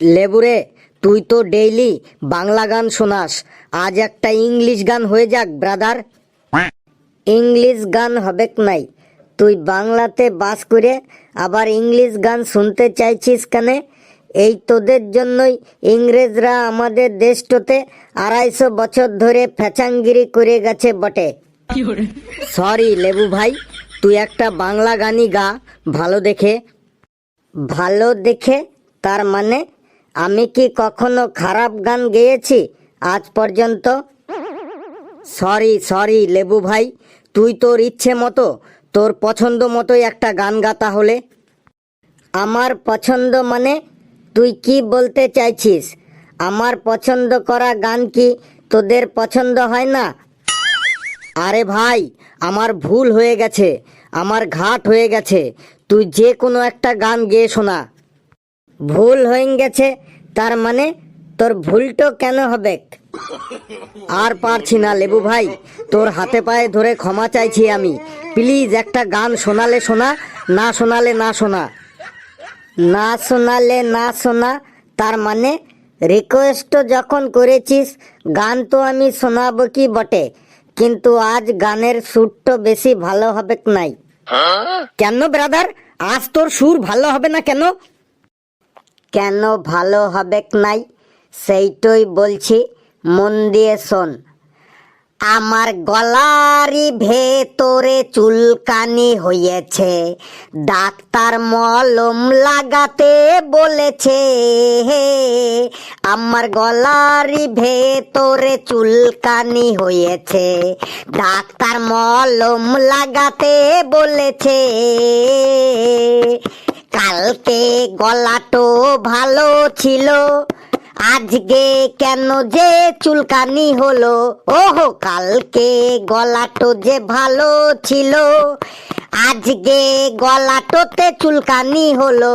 লেবুরে, তুই তো ডেইলি বাংলা গান শোনাস। আজ একটা ইংলিশ গান হয়ে যাক, ব্রাদার। ইংলিশ গান হবেক নাই। তুই বাংলাতে বাস করে আবার ইংলিশ গান শুনতে চাইছিস কেনে? এই তোদের জন্যই ইংরেজরা আমাদের দেশটাতে আড়াইশো বছর ধরে ফ্যাচাঙ্গিরি করে গেছে বটে। সরি লেবু ভাই, তুই একটা বাংলা গানই গা, ভালো দেখে। ভালো দেখে, তার মানে আমি কি কখনো খারাপ গান গেয়েছি? আজ পর্যন্ত। সরি সরি, লেবু ভাই, তুই তোর ইচ্ছে মতো, তোর পছন্দ মতোই একটা গান গা তাহলে। আমার পছন্দ মানে তুই কি বলতে চাইছিস? আমার পছন্দ করা গান কি তোদের পছন্দ হয় না? আরে ভাই, আমার ভুল হয়ে গেছে, আমার ঘাট হয়ে গেছে। তুই যে কোনো একটা গান গেয়ে শোনা। ভুল হয়ে গেছে তার মানে তোর ভুলটো কেন হবে? আর পারছি না লেবু ভাই। তোর হাতে পায়ে ধরে ক্ষমা চাইছি আমি। প্লিজ একটা গান শোনালে শোনা না শোনালে না শোনা। না শোনালে না শোনা তার মানে রিকোয়েস্ট যখন করেছিস গান তো আমি শোনাবো কি বটে? কিন্তু আজ গানের সুরটা বেশি ভালো হবে নাই। কেন ব্রাদার আজ তোর সুর ভালো হবে না কেন? কেন ভালো হবে নাই? সেইটাই বলছি, মন দিয়ে শোন। আমার গলারই ভেতরে চুলকানি হয়েছে। ডাক্তার মলম লাগাতে বলেছে। হে আমার গলারই ভেতরে চুলকানি হয়েছে। ডাক্তার মলম লাগাতে বলেছে। কালকে গলাটো ভালো ছিল। আজকে কেন যে চুলকানি হলো? ওহো, কালকে গলাটো যে ভালো ছিল। আজকে গলাটোতে চুলকানি হলো।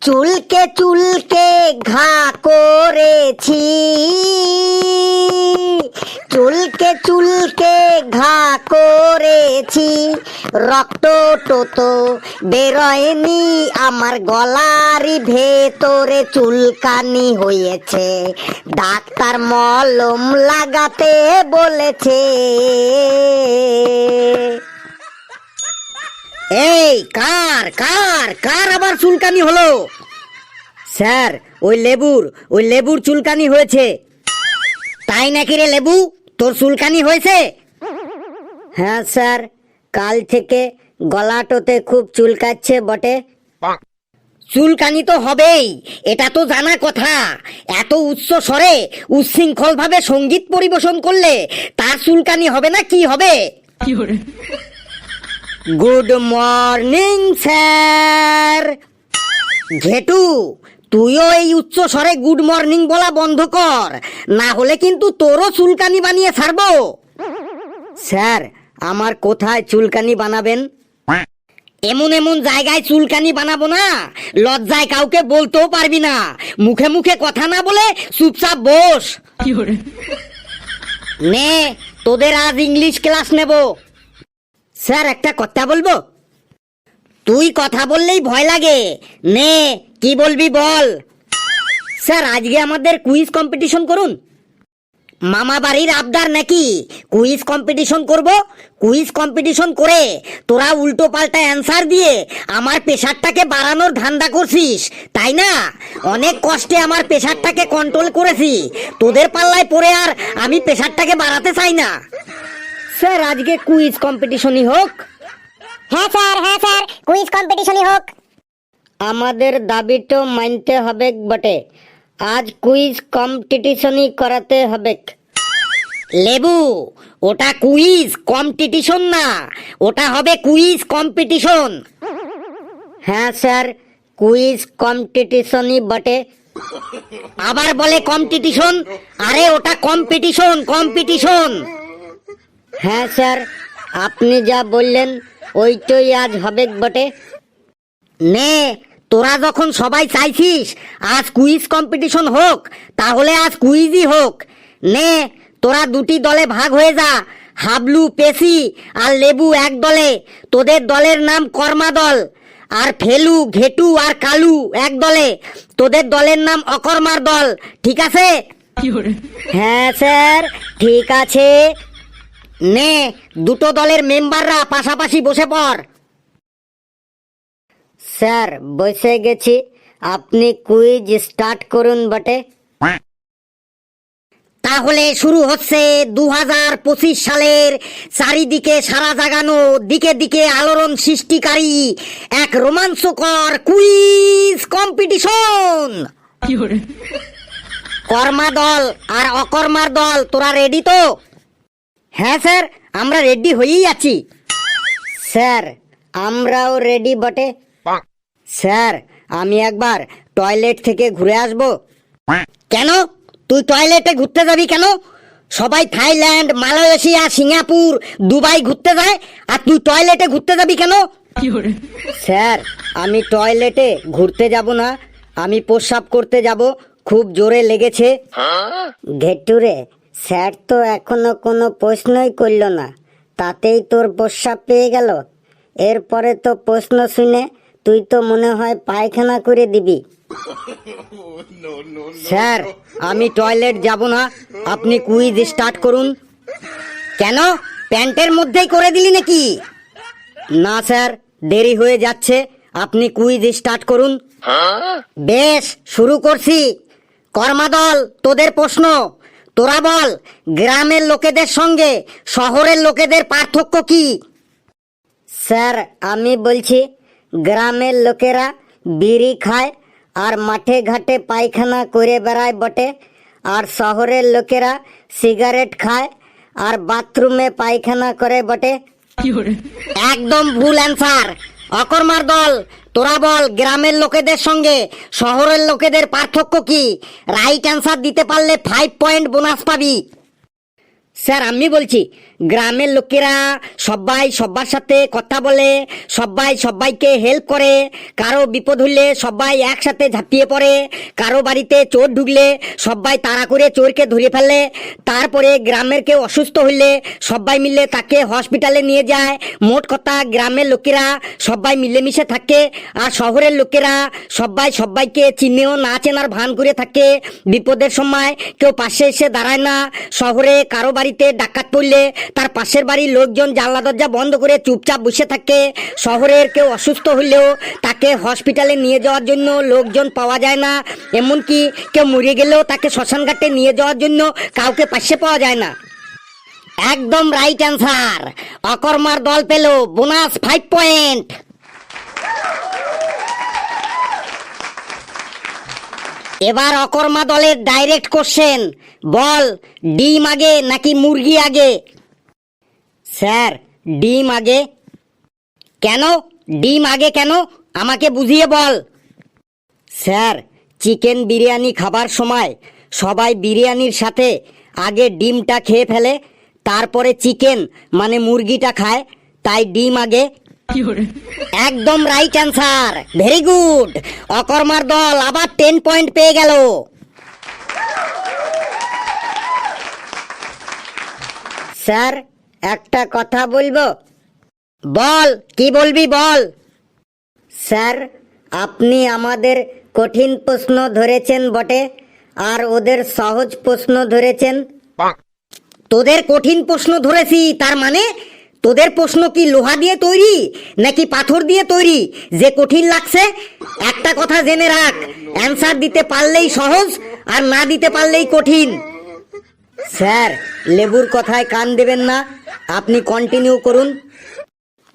চুলকে চুলকে ঘা করেছি। চুলকে চুলকে ঘা করেছি। রক্ত টোতো বেরোয়নি আমার গলারই ভেতরে, চুলকানি হয়েছে। ডাক্তার মলম লাগাতে বলেছে। এই, কার কার কার আবার চুলকানি হলো? স্যার, ওই লেবুর ওই লেবুর চুলকানি হয়েছে। তাই নাকি রে লেবু? তোর চুলকানি হয়েছে? হ্যাঁ স্যার। কাল থেকে গলাটোতে খুব চুলকাচ্ছে বটে। চুলকানি তো হবেই, এটা তো জানা কথা। এত উচ্চ স্বরে উচ্ছৃঙ্খল ভাবে সংগীত পরিবেশন করলে তার চুলকানি হবে না কি হবে? Good morning, sir. ঘেটু তুইও এই উচ্চ স্বরে গুড মর্নিং বলা বন্ধ কর। না হলে কিন্তু তোরও চুলকানি বানিয়ে ছাড়বো। স্যার আমার কোথায় চুলকানি বানাবেন? এমন এমন জায়গায় চুলকানি বানাবো না। লজ্জায় কাউকে বলতেও পারবি না। মুখে মুখে কথা না বলে চুপচাপ বস। নে তোদের আজ ইংলিশ ক্লাস নেব। স্যার একটা কথা বলব? তুই কথা বললেই ভয় লাগে। নে কি বলবি বল? স্যার, আজকে আমাদের কুইজ কম্পিটিশন করুন। মামা বাড়ির আবদার নাকি? কুইজ কম্পিটিশন করব? কুইজ কম্পিটিশন করে তোরা উল্টো পাল্টা অ্যান্সার দিয়ে আমার প্রেশারটাকে বাড়ানোর ধান্দা করছিস, তাই না? অনেক কষ্টে আমার প্রেশারটাকে কন্ট্রোল করেছি। তোদের পাল্লায় পড়ে আর আমি প্রেশারটাকে বাড়াতে চাই না। স্যার, আজকে কুইজ কম্পিটিশনই হোক। হ্যাঁ স্যার হ্যাঁ স্যার কুইজ কম্পিটিশনই হোক। আমাদের দাবিটা মানতে হবে বটে। আজ কুইজ কম্পিটিশনই করাতে হবে লেবু, ওটা কুইজ, কম্পিটিশন না। ওটা হবে কুইজ কম্পিটিশন। হ্যাঁ স্যার, কুইজ কম্পিটিশনই বটে। আবার বলে কম্পিটিশন, আরে ওটা কম্পিটিশন কম্পিটিশন। হ্যাঁ স্যার, আপনি যা বললেন, ওইটাই আজ হবে বটে। নে তোরা যখন সবাই চাইছিস আজ কুইজ কম্পিটিশন হোক তাহলে আজ কুইজই হোক। নে তোরা দুটি দলে ভাগ হয়ে যা হাবলু পেশি আর লেবু এক দলে। তোদের দলের নাম কর্মা দল আর ফেলু ঘেটু আর কালু এক দলে। তোদের দলের নাম অকর্মার দল ঠিক আছে? হ্যাঁ স্যার ঠিক আছে। নে দুটো দলের মেম্বাররা পাশাপাশি বসে পড়। স্যার বসে গেছি। আপনি কুইজ স্টার্ট করুন বটে। তাহলে শুরু হচ্ছে দু হাজার পঁচিশ সালের চারিদিকে সারা জাগানো দিকে দিকে আলোড়ন সৃষ্টিকারী এক রোমাঞ্চকর কুইজ কম্পিটিশন কর্মা দল আর অকর্মার দল তোরা রেডি তো? হ্যাঁ স্যার আমরা রেডি হয়েই আছি। স্যার আমরাও রেডি বটে। স্যার আমি একবার টয়লেট থেকে ঘুরে আসব। কেন? তুই টয়লেটে ঘুরতে যাবি কেন? সবাই থাইল্যান্ড মালয়েশিয়া সিঙ্গাপুর দুবাই ঘুরতে যায় আর তুই টয়লেটে ঘুরতে যাবি কেন? স্যার আমি টয়লেটে ঘুরতে যাব না আমি প্রস্রাব করতে যাব খুব জোরে লেগেছে। ঘেটুরে স্যার তো এখনও কোনো প্রশ্নই করল না তাতেই তোর প্রস্রাব পেয়ে গেল। এরপরে তো প্রশ্ন শুনে তুই তো মনে হয় পায়খানা করে দিবি। স্যার আমি টয়লেট যাব না। আপনি কুইজ স্টার্ট করুন। কেন? প্যান্টের মধ্যেই করে দিলি নাকি? না স্যার দেরি হয়ে যাচ্ছে। আপনি কুইজ স্টার্ট করুন। বেশ শুরু করছি। কর্মাদল তোদের প্রশ্ন। তোরা বল গ্রামের লোকেদের সঙ্গে শহরের লোকেদের পার্থক্য কি? স্যার আমি বলছি গ্রামের লোকেরা বিড়ি খায় আর মাঠে ঘাটে পায়খানা করে বেড়ায় বটে। আর শহরের লোকেরা সিগারেট খায় আর বাথরুমে পায়খানা করে বটে। একদম ভুল অ্যান্সার। অকর্মার দল তোরা বল গ্রামের লোকেদের সঙ্গে শহরের লোকেদের পার্থক্য কি? রাইট অ্যান্সার দিতে পারলে ফাইভ পয়েন্ট বোনাস পাবি। স্যার আমি বলছি গ্রামের লোকেরা সবাই সবার সাথে কথা বলে, সবাই সবাইকে হেল্প করে। কারও বিপদ হলে সবাই একসাথে ঝাঁপিয়ে পড়ে, কারও বাড়িতে চোর ঢুকলে সবাই তাড়া করে চোরকে ধরে ফেলে। তারপরে গ্রামের কেউ অসুস্থ হইলে সবাই মিলে তাকে হসপিটালে নিয়ে যায়। মোট কথা গ্রামের লোকেরা সবাই মিলেমিশে থাকে আর শহরের লোকেরা সবাই সবাইকে চিনেও না চেনার ভান করে থাকে। বিপদের সময় কেউ পাশে এসে দাঁড়ায় না। শহরে কারও বাড়িতে ডাকাত পড়লে তার পাশের বাড়ির লোকজন জানলা দরজা বন্ধ করে চুপচাপ বসে থাকে। শহরের কেউ অসুস্থ হলেও তাকে হসপিটালে নিয়ে যাওয়ার জন্য লোকজন পাওয়া যায় না। এমনকি কেউ মরে গেলেও তাকে শ্মশান ঘাটে নিয়ে যাওয়ার জন্য কাউকে পাশে পাওয়া যায় না। একদম রাইট অ্যান্সার অকর্মার দল পেল। বোনাস ফাইভ পয়েন্ট এবার অকর্মা দলের ডাইরেক্ট কোশ্চেন বল, ডিম আগে নাকি মুরগি আগে? স্যার ডিম আগে। কেন? ডিম আগে কেন? আমাকে বুঝিয়ে বল। স্যার চিকেন বিরিয়ানি খাবার সময় সবাই বিরিয়ানির সাথে আগে ডিমটা খেয়ে ফেলে তারপরে চিকেন মানে মুরগিটা খায় তাই ডিম আগে। একদম রাইট অ্যান্সার। Very good. অকর্মার দল আবার টেন পয়েন্ট পেয়ে গেল। স্যার একটা কথা বলব? বল কি বলবি বল? স্যার আপনি আমাদের কঠিন প্রশ্ন ধরেছেন বটে আর ওদের সহজ প্রশ্ন ধরেছেন। তোদের কঠিন প্রশ্ন ধরেছি তার মানে তোদের প্রশ্ন কি লোহা দিয়ে তৈরি নাকি পাথর দিয়ে তৈরি? যে কঠিন লাগছে একটা কথা জেনে রাখ। অ্যান্সার দিতে পারলেই সহজ আর না দিতে পারলেই কঠিন। স্যার লেবুর কথায় কান দেবেন না। আপনি কন্টিনিউ করুন।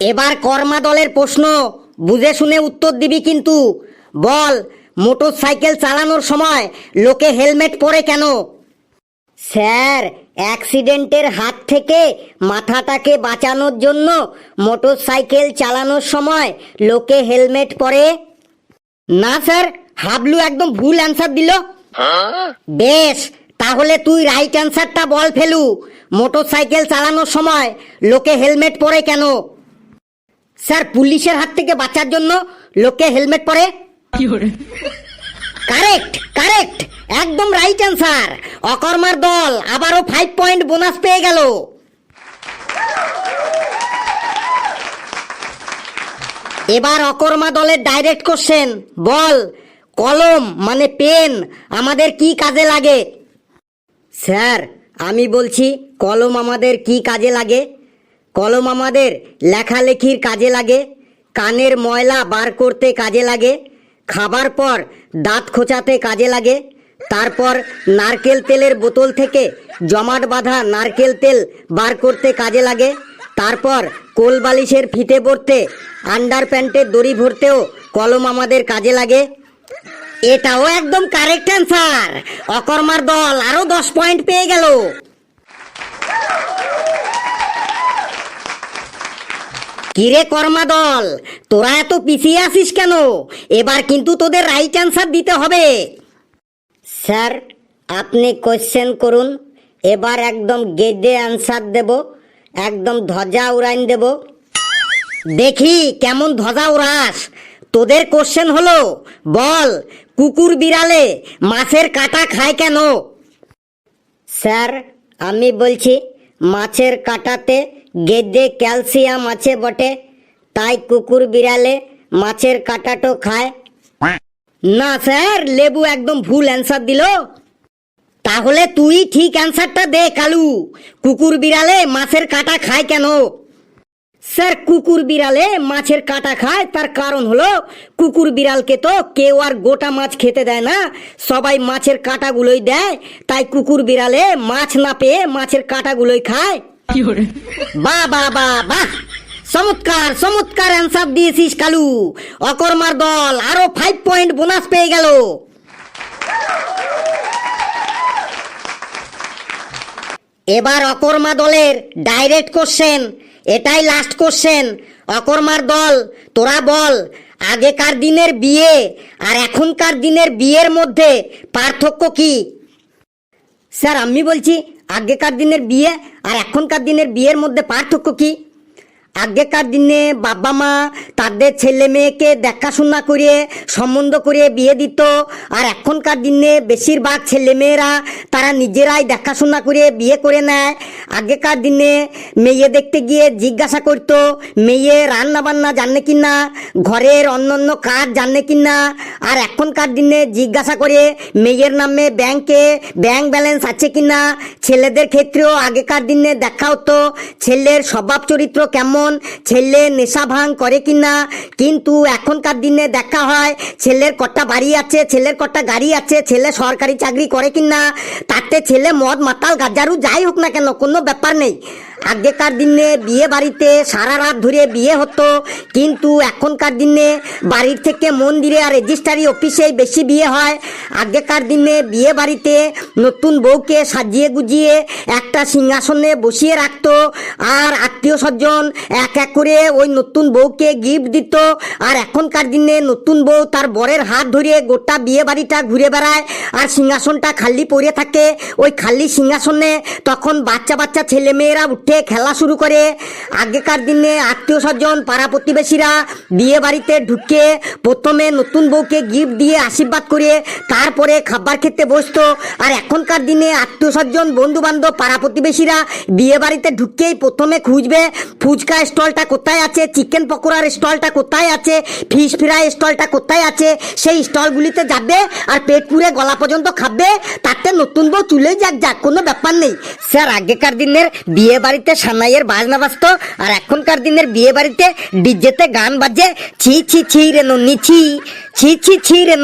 এবার কর্মা দলের প্রশ্ন বুঝে শুনে উত্তর দিবি কিন্তু। বল মোটর সাইকেল চালানোর সময় লোকে হেলমেট পরে কেন? স্যার অ্যাক্সিডেন্টের হাত থেকে মাথাটাকে বাঁচানোর জন্য মোটর সাইকেল চালানোর সময় লোকে হেলমেট পরে? না স্যার হাবলু একদম ভুল অ্যান্সার দিল। বেশ তাহলে তুই রাইট অ্যান্সারটা বল ফেলু। মোটর সাইকেল চালানোর সময় লোকে হেলমেট পরে কেন? স্যার পুলিশের হাত থেকে বাঁচার জন্য লোকে হেলমেট পরে? কারেক্ট কারেক্ট একদম রাইট অ্যান্সার অকর্মার দল আবারও ফাইভ পয়েন্ট বোনাস পেয়ে গেল। এবার অকর্মা দলের ডাইরেক্ট কোশ্চেন বল কলম মানে পেন আমাদের কি কাজে লাগে? স্যার আমি বলছি, কলম আমাদের কি কাজে লাগে? কলম আমাদের লেখালেখির কাজে লাগে, কানের ময়লা বার করতে কাজে লাগে, খাবার পর দাঁত খোঁচাতে কাজে লাগে, তারপর নারকেল তেলের বোতল থেকে জমাট বাঁধা নারকেল তেল বার করতে কাজে লাগে, তারপর কোল বালিশের ফিতে ভরতে আন্ডার প্যান্টের দড়ি ভরতেও কলম আমাদের কাজে লাগে। এটাও একদম কারেক্ট অ্যান্সার অকর্মার দল আরও দশ পয়েন্ট পেয়ে গেল। কিরে কর্মা দল, তোরা এত পিছিয়ে আসিস কেন? এবার কিন্তু তোদের রাইট অ্যান্সার দিতে হবে। স্যার, আপনি কোশ্চেন করুন। এবার একদম গেদে অ্যান্সার দেব। একদম ধ্বজা উড়াইন দেব। দেখি কেমন ধ্বজা উড়াস। তোদের কোশ্চেন হলো, বল কুকুর বিড়ালে মাছের কাটা খায় কেন? স্যার, আমি বলছি, মাছের কাটাতে গেদে ক্যালসিয়াম আছে বটে, তাই কুকুর বিড়ালে মাছের কাটাটো খায়। না স্যার, লেবু একদম ভুল অ্যান্সার দিল। তাহলে তুই ঠিক অ্যান্সারটা দে, কালু। কুকুর বিড়ালে মাছের কাটা খায় কেন? স্যার কুকুর বিড়ালে মাছের কাটা খায় তার কারণ হলো কুকুর বিড়ালকে তো কেউ আর গোটা মাছ খেতে দেয় না। সবাই মাছের কাটাগুলোই দেয় তাই কুকুর বিড়ালে মাছ না পেয়ে মাছের কাটাগুলোই খায়। বাহ বাহ বাহ বাহ। চমৎকার চমৎকার অ্যান্সার দিয়েছিস কালু। অকর্মার দল আরও ফাইভ পয়েন্ট বোনাস পেয়ে গেল। এবার অকর্মা দলের ডাইরেক্ট কোশ্চেন এটাই লাস্ট কোশ্চেন অকর্মার দল, তোরা বল, আগেকার দিনের বিয়ে আর এখনকার দিনের বিয়ের মধ্যে পার্থক্য কি? স্যার, আমি বলছি, আগেকার দিনের বিয়ে আর এখনকার দিনের বিয়ের মধ্যে পার্থক্য কি? আগেকার দিনে বাবা মা তাদের ছেলে মেয়েকে দেখাশোনা করে, সম্বন্ধ করে বিয়ে দিত। আর এখনকার দিনে বেশিরভাগ ছেলে মেয়েরা তারা নিজেরাই দেখাশোনা করে বিয়ে করে নেয়। আগেকার দিনে মেয়ে দেখতে গিয়ে জিজ্ঞাসা করতো, মেয়ে রান্না বান্না জানে কি না? ঘরের অন্য অন্য কাজ জানে কি না? আর এখনকার দিনে জিজ্ঞাসা করে, মেয়ের নামে ব্যাংকে ব্যাংক ব্যালেন্স আছে কি না? ছেলেদের ক্ষেত্রেও আগেকার দিনে দেখা হতো, ছেলের স্বভাব চরিত্র কেমন? ছেলে নেশা ভাঙ করে কি না কিন্তু এখনকার দিনে দেখা হয় ছেলের কটা বাড়ি আছে, ছেলের কটা গাড়ি আছে, ছেলে সরকারি চাকরি করে কি না তাতে ছেলে মদ, মাতাল, গাজারু যাই হোক না কেন, কোনো ব্যাপার নেই। আগেকার দিনে বিয়ে বাড়িতে সারা রাত ধরে বিয়ে হতো, কিন্তু এখনকার দিনে বাড়ির থেকে মন্দিরে আর রেজিস্ট্রারি অফিসেই বেশি বিয়ে হয়। আগেকার দিনে বিয়ে বাড়িতে নতুন বউকে সাজিয়ে গুজিয়ে একটা সিংহাসনে বসিয়ে রাখতো, আর আত্মীয় স্বজন এক এক করে ওই নতুন বউকে গিফট দিত। আর এখনকার দিনে নতুন বউ তার বরের হাত ধরে গোটা বিয়ে বাড়িটা ঘুরে বেড়ায়, আর সিংহাসনটা খালি পড়ে থাকে। ওই খালি সিংহাসনে তখন বাচ্চা বাচ্চা ছেলে মেয়েরা উঠে খেলা শুরু করে। আগেকার দিনে আত্মীয় স্বজন, পাড়া প্রতিবেশীরা বিয়ে বাড়িতে ঢুকে প্রথমে নতুন বউকে গিফট দিয়ে আশীর্বাদ করে, তারপরে খাবার খেতে বসতো। আর এখনকার দিনে আত্মীয় স্বজন বন্ধু বান্ধব পাড়া প্রতিবেশীরা বিয়ে বাড়িতে ঢুকেই প্রথমে খুঁজবে, ফুচকা স্টলটা কোথায় আছে, চিকেন পকোড়ার স্টলটা কোথায় আছে ফিশ ফ্রাই স্টলটা কোথায় আছে, সেই স্টলগুলিতে যাবে আর পেট পুরে গলা পর্যন্ত খাবে, তাতে নতুন বউ চুলেই যাক যাক, কোনো ব্যাপার নেই। স্যার, আগেকার দিনের বিয়ে বাড়িতে সানাইয়ের বাজনা বাজতো, আর এখনকার দিনের বিয়ে বাড়িতে ডিজেতে গান বাজে, ছি ছি ছি রে নন্নি, ছি ছি ছি ছি রে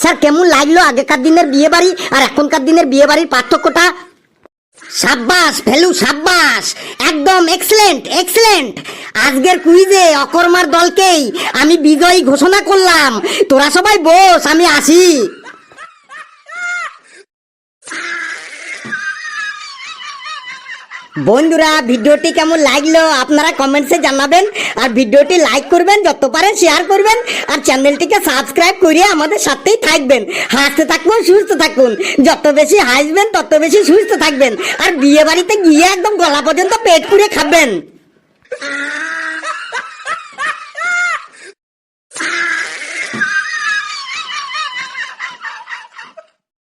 স্যার, কেমন লাগল আগেকার দিনের বিয়ে বাড়ি আর এখনকার দিনের বিয়ে বাড়ির পার্থক্যটা? সাব্বাস, ফেলু সাব্বাস। একদম এক্সেলেন্ট এক্সেলেন্ট আজকের কুইজে অকর্মার দলকেই আমি বিজয়ী ঘোষণা করলাম। তোরা সবাই বস, আমি আসি। বন্ধুরা, ভিডিওটি কেমন লাগল আপনারা কমেন্টসে জানাবেন আর ভিডিওটি লাইক করবেন, যত পারেন শেয়ার করবেন আর চ্যানেলটিকে সাবস্ক্রাইব করিয়ে আমাদের সাথেই থাকবেন। হাসতে থাকুন, সুস্থ থাকুন। যত বেশি হাসবেন, তত বেশি সুস্থ থাকবেন। আর বিয়ে বাড়িতে গিয়ে একদম গলা পর্যন্ত পেট পুড়ে খাবেন।